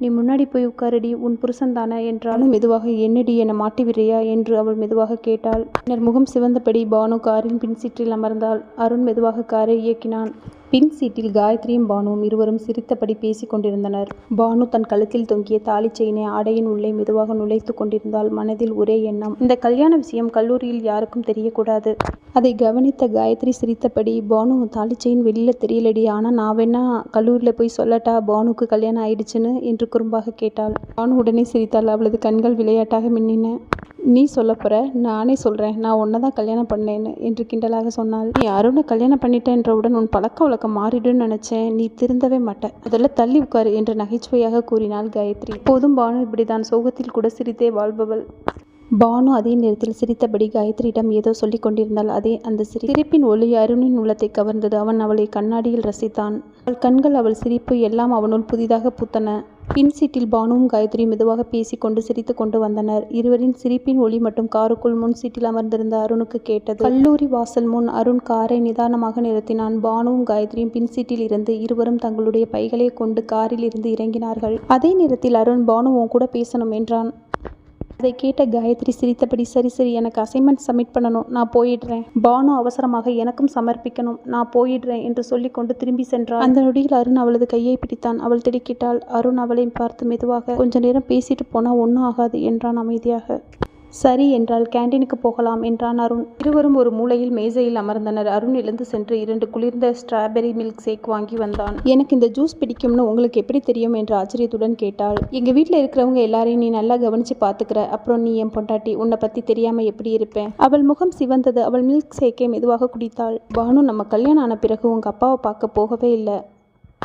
நீ முன்னாடி போய் உட்காரடி உன் புருஷன் தானே என்றாலும் மெதுவாக என்னடி என மாட்டிவிடுறியா என்று அவள் மெதுவாக கேட்டாள். பின்னர் முகம் சிவந்தபடி பானு காரின் பின் சீற்றில் அமர்ந்தாள். அருண் மெதுவாக காரை இயக்கினான். பின் சீட்டில் காயத்ரியும் பானுவும் இருவரும் சிரித்தபடி பேசிக் கொண்டிருந்தனர். பானு தன் கழுத்தில் தொங்கிய தாலி செயினை ஆடையின் உள்ளே மெதுவாக நுழைத்து கொண்டிருந்தால் மனதில் ஒரே எண்ணம் இந்த கல்யாண விஷயம் கல்லூரியில் யாருக்கும் தெரியக்கூடாது. அதை கவனித்த காயத்ரி சிரித்தபடி பானு தாலி செயின் வெளியில தெரியலடி ஆனா நான் வேணா கல்லூரியில் போய் சொல்லட்டா பானுக்கு கல்யாணம் ஆயிடுச்சுன்னு என்று குறும்பாக கேட்டாள். பானு உடனே சிரித்தாள் அவளது கண்கள் விளையாட்டாக மின்னின. நீ சொல்ல போகிற நானே சொல்கிறேன் நான் ஒன்றை தான் கல்யாணம் பண்ணேன்னு என்று கிண்டலாக சொன்னாள். நீ அருணை கல்யாணம் பண்ணிட்டேன்றவுடன் உன் பழக்க வழக்கம் மாறிடும்னு நினச்சேன். நீ திருந்தவே மாட்ட. அதெல்லாம் தள்ளி உட்காரு என்று நகைச்சுவையாக கூறினாள் காயத்ரி. போதும் பானு இப்படிதான் சோகத்தில் கூட சிரித்தே வாழ்பவள். பானு அதே நேரத்தில் சிரித்தபடி காயத்ரியிடம் ஏதோ சொல்லிக் கொண்டிருந்தாள். அதே அந்த சிரி சிரிப்பின் ஒளி அருணின் உள்ளத்தை கவர்ந்தது. அவன் அவளை கண்ணாடியில் ரசித்தான். அவள் கண்கள் அவள் சிரிப்பு எல்லாம் அவனுள் புதிதாக பூத்தன. பின் சீட்டில் பானுவும் காயத்ரி மெதுவாக பேசிக் கொண்டு கொண்டு வந்தனர். இருவரின் சிரிப்பின் ஒளி மட்டும் காருக்குள் முன் சீட்டில் அமர்ந்திருந்த அருணுக்கு கேட்டது. கல்லூரி வாசல் முன் அருண் காரை நிதானமாக நிறுத்தினான். பானுவும் காயத்ரியும் பின் சீட்டில் இருந்து இருவரும் தங்களுடைய பைகளை கொண்டு காரில் இருந்து இறங்கினார்கள். அதே நேரத்தில் அருண் பானுவும் கூட பேசணும் என்றான். அதை கேட்ட காயத்ரி சிரித்தபடி சரி சரி எனக்கு அசைன்மெண்ட் சப்மிட் பண்ணணும். நான் போயிடுறேன். பானு அவசரமாக எனக்கும் சமர்ப்பிக்கணும். நான் போயிடுறேன் என்று சொல்லிக்கொண்டு திரும்பி சென்றாள். அந்த நொடியில் அருண் அவளது கையை பிடித்தான். அவள் திடுக்கிட்டாள். அருண் அவளை பார்த்து மெதுவாக கொஞ்ச நேரம் பேசிட்டு போனா ஒன்றும் ஆகாது என்றான் அமைதியாக. சரி என்றால் கேண்டீனுக்கு போகலாம் என்றான் அருண். இருவரும் ஒரு மூலையில் மேசையில் அமர்ந்தனர். அருண் எழுந்து சென்று இரண்டு குளிர்ந்த ஸ்ட்ராபெரி மில்க் ஷேக் வாங்கி வந்தான். எனக்கு இந்த ஜூஸ் பிடிக்கும்னு உங்களுக்கு எப்படி தெரியும் என்று ஆச்சரியத்துடன் கேட்டாள். எங்க வீட்டில் இருக்கிறவங்க எல்லாரையும் நீ நல்லா கவனிச்சு பாத்துக்கிற. அப்புறம் நீ என் பொண்டாட்டி உன்னை பத்தி தெரியாம எப்படி இருப்பேன்? அவள் முகம் சிவந்தது. அவள் மில்க் ஷேக்கை மெதுவாக குடித்தாள். பானு நம்ம கல்யாணம் ஆன பிறகு உங்க அப்பாவை பார்க்க போகவே இல்லை.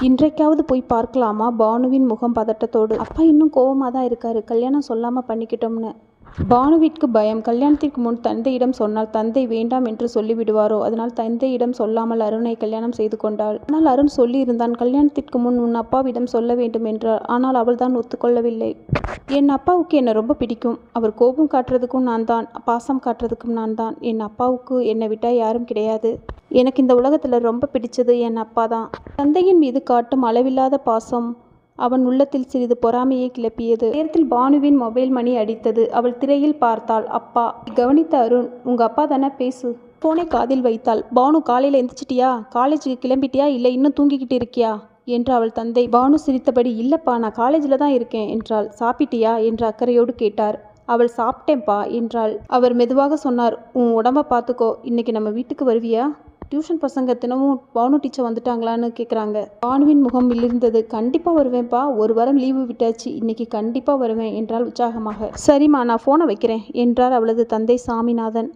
இன்றைக்காவது போய் பார்க்கலாமா? பானுவின் முகம் பதட்டத்தோடு. அப்பா இன்னும் கோவமாக தான் இருக்காரு. கல்யாணம் சொல்லாமல் பண்ணிக்கிட்டோம்னு. பானுவிற்கு பயம். கல்யாணத்திற்கு முன் தந்தையிடம் சொன்னால் தந்தை வேண்டாம் என்று சொல்லிவிடுவாரோ? அதனால் தந்தையிடம் சொல்லாமல் அருணை கல்யாணம் செய்து கொண்டாள். ஆனால் அருண் சொல்லியிருந்தான் கல்யாணத்திற்கு முன் உன் அப்பாவிடம் சொல்ல வேண்டும் என்றார் ஆனால் அவள் தான் ஒத்துக்கொள்ளவில்லை. என் அப்பாவுக்கு என்னை ரொம்ப பிடிக்கும். அவர் கோபம் காட்டுறதுக்கும் நான் தான் பாசம் காட்டுறதுக்கும் நான் தான். என் அப்பாவுக்கு என்னை விட்டால் யாரும் கிடையாது. எனக்கு இந்த உலகத்தில் ரொம்ப பிடிச்சது என் அப்பா தான். தந்தையின் மீது காட்டும் அளவில்லாத பாசம் அவன் உள்ளத்தில் சிறிது பொறாமையை கிளப்பியது. நேரத்தில் பானுவின் மொபைல் மணி அடித்தது. அவள் திரையில் பார்த்தாள் அப்பா கவனித்த அருண் உங்க அப்பா தானே பேசு. போனை காதில் வைத்தாள். பானு காலையில் எந்திரிச்சிட்டியா? காலேஜுக்கு கிளம்பிட்டியா? இல்லை இன்னும் தூங்கிக்கிட்டு இருக்கியா? என்று அவள் தந்தை பானு சிரித்தபடி இல்லப்பா நான் காலேஜில் தான் இருக்கேன் என்றாள். சாப்பிட்டியா? என்று அக்கறையோடு கேட்டார். அவள் சாப்பிட்டேன்ப்பா என்றாள். அவர் மெதுவாக சொன்னார் உன் உடம்ப பார்த்துக்கோ இன்னைக்கு நம்ம வீட்டுக்கு வருவியா? டியூஷன் பசங்க தினமும் பானு டீச்சர் வந்துட்டாங்களான்னு கேட்குறாங்க பானுவின் முகம் விழுந்தது கண்டிப்பாக வருவேன்ப்பா. ஒரு வாரம் லீவு விட்டாச்சு. இன்னைக்கு கண்டிப்பாக வருவேன் என்றால் உற்சாகமாக. சரிம்மா நான் ஃபோனை வைக்கிறேன் என்றார் அவளது தந்தை சாமிநாதன்.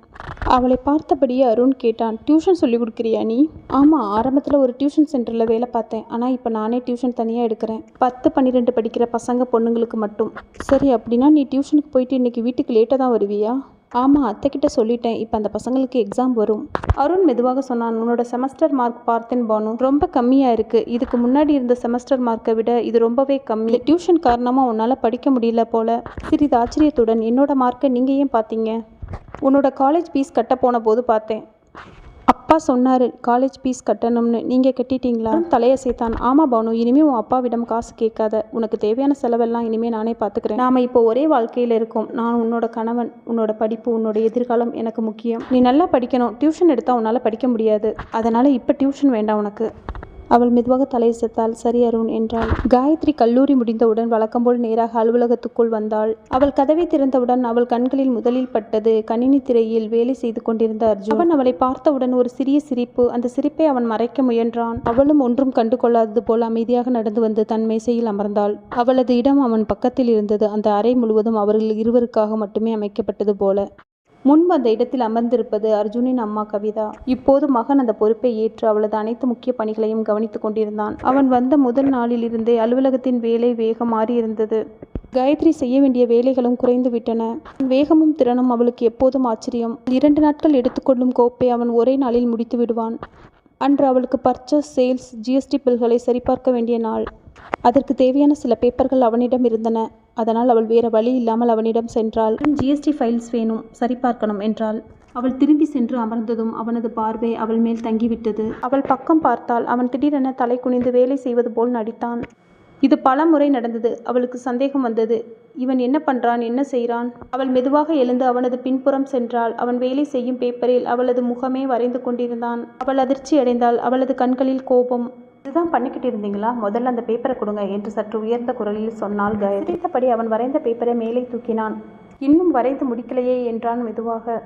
அவளை பார்த்தபடியே அருண் கேட்டான். டியூஷன் சொல்லி கொடுக்குறியா நீ? ஆமாம் ஆரம்பத்தில் ஒரு டியூஷன் சென்டரில் வேலை பார்த்தேன். ஆனால் இப்போ நானே டியூஷன் தனியாக எடுக்கிறேன். பத்து பன்னிரெண்டு படிக்கிற பசங்க பொண்ணுங்களுக்கு மட்டும். சரி அப்படின்னா நீ டியூஷனுக்கு போயிட்டு இன்னைக்கு வீட்டுக்கு லேட்டாக தான் வருவியா? ஆமாம் அத்தைக்கிட்ட சொல்லிட்டேன். இப்போ அந்த பசங்களுக்கு எக்ஸாம் வரும். அருண் மெதுவாக சொன்னான் உன்னோட செமஸ்டர் மார்க் பார்த்தேன் பானு. ரொம்ப கம்மியாக இருக்குது இதுக்கு முன்னாடி இருந்த செமஸ்டர் மார்க்கை விட இது ரொம்பவே கம்மி. டியூஷன் காரணமாக உன்னால் படிக்க முடியல போல. சிறிது ஆச்சரியத்துடன் என்னோட மார்க்கை நீங்கள் ஏன் பார்த்தீங்க? உன்னோட காலேஜ் ஃபீஸ் கட்ட போன போது பார்த்தேன். அப்பா சொன்னார் காலேஜ் ஃபீஸ் கட்டணும்னு. நீங்கள் கட்டிட்டீங்களா? சேர்த்தான். ஆமாம் பானு இனிமே உன் அப்பாவிடம் காசு கேட்காத. உனக்கு தேவையான செலவெல்லாம் இனிமே நானே பார்த்துக்கிறேன் நாம இப்போ ஒரே வாழ்க்கையில் இருக்கோம். நான் உன்னோட கணவன் உன்னோட படிப்பு உன்னோட எதிர்காலம் எனக்கு முக்கியம். நீ நல்லா படிக்கணும். டியூஷன் எடுத்தால் உன்னால் படிக்க முடியாது. அதனால் இப்போ டியூஷன் வேண்டாம் உனக்கு. அவள் மெதுவாக தலையசைத்தாள் சரி அருண் என்றாள். காயத்ரி கல்லூரி முடிந்தவுடன் வழக்கம்போல் நேராக அலுவலகத்துக்குள் வந்தாள். அவள் கதவை திறந்தவுடன் அவள் கண்களில் முதலில் பட்டது கணினி திரையில் வேலை செய்து கொண்டிருந்த அர்ஜுன். அவன் அவளை பார்த்தவுடன் ஒரு சிறிய சிரிப்பு. அந்த சிரிப்பை அவன் மறைக்க முயன்றான். அவளும் ஒன்றும் கண்டு கொள்ளாதது போல் அமைதியாக நடந்து வந்து தன் மேசையில் அமர்ந்தாள். அவளது இடம் அவன் பக்கத்தில் இருந்தது. அந்த அறை முழுவதும் அவர்கள் இருவருக்காக மட்டுமே அமைக்கப்பட்டது போல. முன்பு அந்த இடத்தில் அமர்ந்திருப்பது அர்ஜுனின் அம்மா கவிதா. இப்போது மகன் அந்த பொறுப்பை ஏற்று அவளது அனைத்து முக்கிய பணிகளையும் கவனித்துக் கொண்டிருந்தான். அவன் வந்த முதல் நாளில் இருந்தே அலுவலகத்தின் வேலை வேகம் மாறியிருந்தது. காயத்ரி செய்ய வேண்டிய வேலைகளும் குறைந்து விட்டன. வேகமும் திறனும் அவளுக்கு எப்போதும் ஆச்சரியம். இரண்டு நாட்கள் எடுத்துக்கொள்ளும் கோப்பை அவன் ஒரே நாளில் முடித்து விடுவான். அன்று அவளுக்கு பர்ச்சஸ் சேல்ஸ் ஜிஎஸ்டி பில்களை சரிபார்க்க வேண்டிய நாள். அதற்கு தேவையான சில பேப்பர்கள் அவனிடம் இருந்தன. அதனால் அவள் வேறு வழி இல்லாமல் அவனிடம் சென்றாள். ஜிஎஸ்டி ஃபைல்ஸ் வேணும் சரிபார்க்கணும் என்றாள். அவள் திரும்பி சென்று அமர்ந்ததும் அவனது பார்வை அவள் மேல் தங்கிவிட்டது. அவள் பக்கம் பார்த்தால் அவன் திடீரென தலை குனிந்து வேலை செய்வது போல் நடித்தான். இது பல முறை நடந்தது. அவளுக்கு சந்தேகம் வந்தது. இவன் என்ன பண்றான்? என்ன செய்கிறான் அவள் மெதுவாக எழுந்து அவனது பின்புறம் சென்றாள். அவன் வேலை செய்யும் பேப்பரில் அவளது முகமே வரைந்து கொண்டிருந்தான். அவள் அதிர்ச்சி அடைந்தாள் அவளது கண்களில் கோபம் இதுதான் பண்ணிக்கிட்டு இருந்தீங்களா? முதல்ல அந்த பேப்பரை கொடுங்க என்று சற்று உயர்ந்த குரலில் சொன்னாள் காயத்ரி. சிரித்தபடி அவன் வரைந்த பேப்பரை மேலே தூக்கினான். இன்னும் வரைந்து முடிக்கலையே என்றான் மெதுவாக.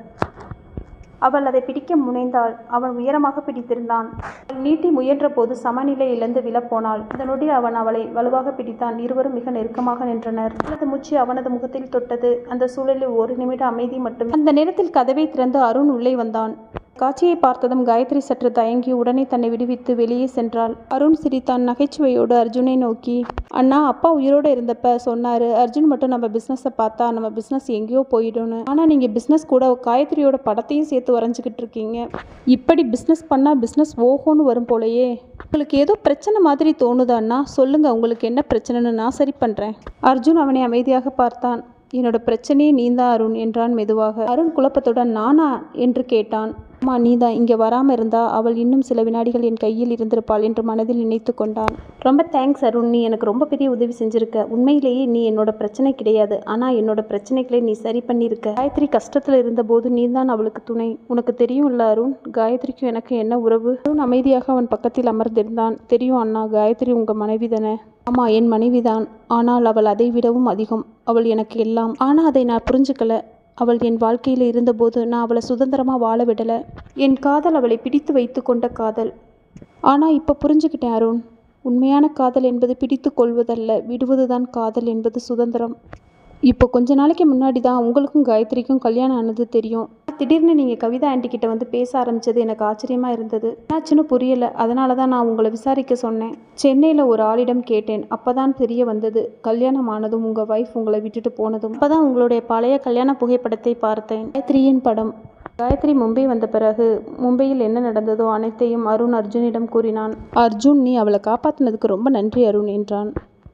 அவள் அதை பிடிக்க முனைந்தாள். அவன் உயரமாக பிடித்திருந்தான். அவள் நீட்டி முயன்ற போது சமநிலை இழந்து விழப்போனாள். இந்த அவன் அவளை வலுவாக பிடித்தான். இருவரும் மிக நெருக்கமாக நின்றனர். அவனது மூச்சு அவனது முகத்தில் தொட்டது. அந்த சூழலில் ஒரு நிமிட அமைதி மட்டும். அந்த நேரத்தில் கதவை திறந்து அருண் உள்ளே வந்தான். காட்சியை பார்த்ததும் காயத்ரி சற்று தயங்கி உடனே தன்னை விடுவித்து வெளியே சென்றாள். அருண் சிரித்தான் நகைச்சுவையோடு அர்ஜுனை நோக்கி அண்ணா அப்பா உயிரோடு இருந்தப்ப சொன்னாரு அர்ஜுன் மட்டும் நம்ம பிஸ்னஸை பார்த்தா நம்ம பிஸ்னஸ் எங்கேயோ போயிடும்னு. ஆனால் நீங்கள் பிஸ்னஸ் கூட காயத்ரியோட படத்தையும் சேர்த்து வரைஞ்சிக்கிட்டு இருக்கீங்க. இப்படி பிஸ்னஸ் பண்ணால் பிஸ்னஸ் ஓஹோன்னு வரும் போலயே. உங்களுக்கு ஏதோ பிரச்சனை மாதிரி தோணுதான்னா சொல்லுங்க உங்களுக்கு என்ன பிரச்சனைன்னு நான் சரி பண்ணுறேன் அர்ஜுன் அவனை அமைதியாக பார்த்தான். என்னோட பிரச்சனையே நீந்தான் அருண் என்றான் மெதுவாக. அருண் குழப்பத்துடன் நானா? என்று கேட்டான். அம்மா நீதான் இங்கே வராமல் இருந்தா அவள் இன்னும் சில வினாடிகள் என் கையில் இருந்திருப்பாள் என்று மனதில் நினைத்து கொண்டான் ரொம்ப தேங்க்ஸ் அருண் நீ எனக்கு ரொம்ப பெரிய உதவி செஞ்சிருக்க. உண்மையிலேயே நீ என்னோட பிரச்சனை கிடையாது. ஆனால் என்னோட பிரச்சனைகளை நீ சரி பண்ணியிருக்க. காயத்ரி கஷ்டத்தில் இருந்தபோது நீ தான் அவளுக்கு துணை. உனக்கு தெரியும்ல அருண் காயத்ரிக்கும் எனக்கு என்ன உறவு? அருண் அமைதியாக அவன் பக்கத்தில் அமர்ந்திருந்தான். தெரியும் அண்ணா காயத்ரி உங்கள் மனைவி தானே? ஆமா என் மனைவிதான். ஆனால் அவள் அதை விடவும் அதிகம். அவள் எனக்கு எல்லாம். ஆனால் அதை நான் புரிஞ்சுக்கல. அவள் என் வாழ்க்கையில் இருந்தபோது நான் அவளை சுதந்திரமாக வாழ விடலை. என் காதல் அவளை பிடித்து வைத்து கொண்ட காதல். ஆனால் இப்போ புரிஞ்சுக்கிட்டேன் அருண். உண்மையான காதல் என்பது பிடித்து கொள்வதல்ல விடுவதுதான் காதல் என்பது சுதந்திரம். இப்போ கொஞ்ச நாளைக்கு முன்னாடி தான் உங்களுக்கும் காயத்ரிக்கும் கல்யாணம் ஆனது தெரியும். திடீர்னு நீங்கள் கவிதா ஆண்டி கிட்ட வந்து பேச ஆரம்பித்தது எனக்கு ஆச்சரியமாக இருந்தது. என்னாச்சுன்னு புரியல. அதனால தான் நான் உங்களை விசாரிக்க சொன்னேன். சென்னையில் ஒரு ஆளிடம் கேட்டேன். அப்போ தான் தெரிய வந்தது. கல்யாணம் ஆனதும் உங்கள் ஒய்ஃப் உங்களை விட்டுட்டு போனதும். அப்போ தான் உங்களுடைய பழைய கல்யாண புகைப்படத்தை பார்த்தேன். காயத்ரியின் படம். காயத்ரி மும்பை வந்த பிறகு மும்பையில் என்ன நடந்ததோ அனைத்தையும் அருண் அர்ஜுனிடம் கூறினான். அர்ஜுன் நீ அவளை காப்பாற்றினதுக்கு ரொம்ப நன்றி அருண் என்றான்.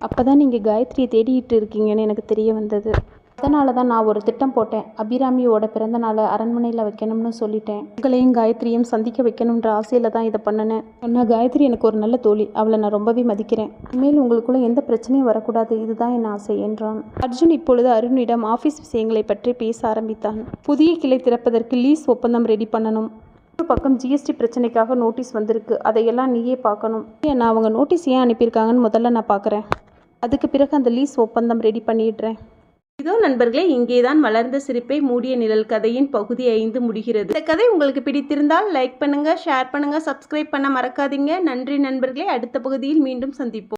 அப்போ தான் நீங்கள் காயத்ரியை தேடிட்டு இருக்கீங்கன்னு எனக்கு தெரிய வந்தது. அதனால தான் நான் ஒரு திட்டம் போட்டேன். அபிராமியோட பிறந்த நாளை அரண்மனையில் வைக்கணும்னு சொல்லிட்டேன். உங்களையும் காயத்ரியும் சந்திக்க வைக்கணுன்ற ஆசையில் தான் இதை பண்ணினேன். ஆனால் காயத்ரி எனக்கு ஒரு நல்ல தோழி. அவளை நான் ரொம்பவே மதிக்கிறேன். இனிமேல் உங்களுக்குள்ள எந்த பிரச்சனையும் வரக்கூடாது. இதுதான் என் ஆசை என்றான். அர்ஜுன் இப்பொழுது அருணிடம் ஆஃபீஸ் விஷயங்களை பற்றி பேச ஆரம்பித்தான். புதிய கிளை திறப்பதற்கு லீஸ் ஒப்பந்தம் ரெடி பண்ணணும். ஒரு பக்கம் ஜிஎஸ்டி பிரச்சனைக்காக நோட்டீஸ் வந்திருக்கு. அதையெல்லாம் நீயே பார்க்கணும். ஏன் நான் அவங்க நோட்டீஸ் ஏன் அனுப்பியிருக்காங்கன்னு முதல்ல நான் பார்க்குறேன். அதுக்கு பிறகு அந்த லீஸ் ஒப்பந்தம் ரெடி பண்ணிடுறேன். இதோ நண்பர்களே இங்கேதான் வளர்ந்த சிரிப்பை மூடிய நிழல் கதையின் பகுதி ஐந்து முடிகிறது. இந்த கதை உங்களுக்கு பிடித்திருந்தால் லைக் பண்ணுங்க ஷேர் பண்ணுங்க சப்ஸ்கிரைப் பண்ண மறக்காதீங்க. நன்றி நண்பர்களே அடுத்த பகுதியில் மீண்டும் சந்திப்போம்.